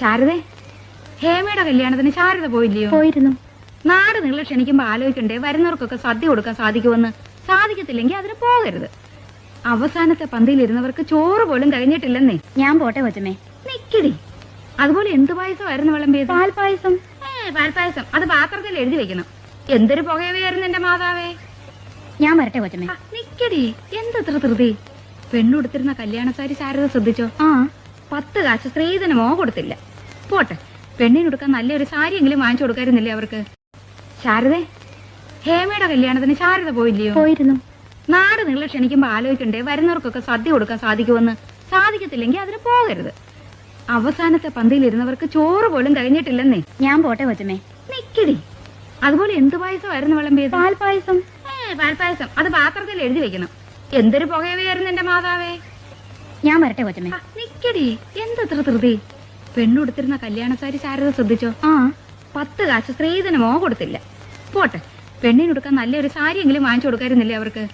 ശാരദേ ഹേമയുടെ കല്യാണത്തിന് ശാരദ പോയില്ലയോ? പോയിരുന്നു. നാട് നിങ്ങൾ ക്ഷണിക്കുമ്പോ ആലോചിക്കണ്ടേ വരുന്നവർക്കൊക്കെ സദ്യ കൊടുക്കാൻ സാധിക്കുമെന്ന് സാധിക്കത്തില്ലെങ്കിൽ അതിന് പോകരുത്. അവസാനത്തെ പന്തിയിലിരുന്നവർക്ക് ചോറ് പോലും കഴിഞ്ഞിട്ടില്ലെന്നേ. ഞാൻ പോട്ടെ കൊച്ചമ്മേ. നിക്കടി അതുപോലെ എന്ത് പായസമായിരുന്നു വിളമ്പിയത്? പാൽപായസം ഏ പാൽപായസം അത് പാത്രത്തിൽ എഴുതി വെക്കണം. എന്തൊരു പുകയവയായിരുന്നു എന്റെ മാതാവേ. ഞാൻ വരട്ടെ കൊച്ചമ്മേ. നിക്കടി എന്തത്ര ധൃതി? പെണ്ണുടുത്തിരുന്ന കല്യാണസാരി ശാരദ ശ്രദ്ധിച്ചോ? ആ. പത്ത് കാശ് സ്ത്രീധനമോ കൊടുത്തില്ല. പോട്ടെ പെണ്ണിനൊടുക്കാൻ നല്ലൊരു സാരിയെങ്കിലും വാങ്ങിച്ചു കൊടുക്കായിരുന്നില്ലേ അവർക്ക്? ശാരദേ ഹേമയുടെ കല്യാണത്തിന് ശാരദ പോയില്ലയോ? പോയിരുന്നു. നാട് നിങ്ങൾ ക്ഷണിക്കുമ്പോ ആലോചിക്കണ്ടേ വരുന്നവർക്കൊക്കെ സദ്യ കൊടുക്കാൻ സാധിക്കുമെന്ന്? സാധിക്കത്തില്ലെങ്കിൽ അതിന് പോകരുത്. അവസാനത്തെ പന്തിയിലിരുന്നവർക്ക് ചോറ് പോലും കഴിഞ്ഞിട്ടില്ലെന്നേ ഞാൻ പോട്ടെ കൊച്ചമ്മേ. നിക്കിടി. അതുപോലെ എന്ത് പായസമായിരുന്നു വിളമ്പിയത്? പാൽ പായസം ഏ പാൽപായസം അത് പാത്രത്തിൽ എഴുതി വെക്കണം. എന്തൊരു പുകയവയായിരുന്നു എന്റെ മാതാവേ? ഞാൻ വരട്ടെ കൊച്ചമ്മേ. നിക്കടി. എന്തത്ര ധൃതി? പെണ്ണുടുത്തിരുന്ന കല്യാണക്കാരി ശാരദ ശ്രദ്ധിച്ചോ? ആ. പത്ത് കാശ് സ്ത്രീധനമോ കൊടുത്തില്ല. പോട്ടെ. പെണ്ണിനൊടുക്കാൻ നല്ലൊരു സാരിയെങ്കിലും വാങ്ങിച്ചു കൊടുക്കാറുന്നില്ലേ അവർക്ക്?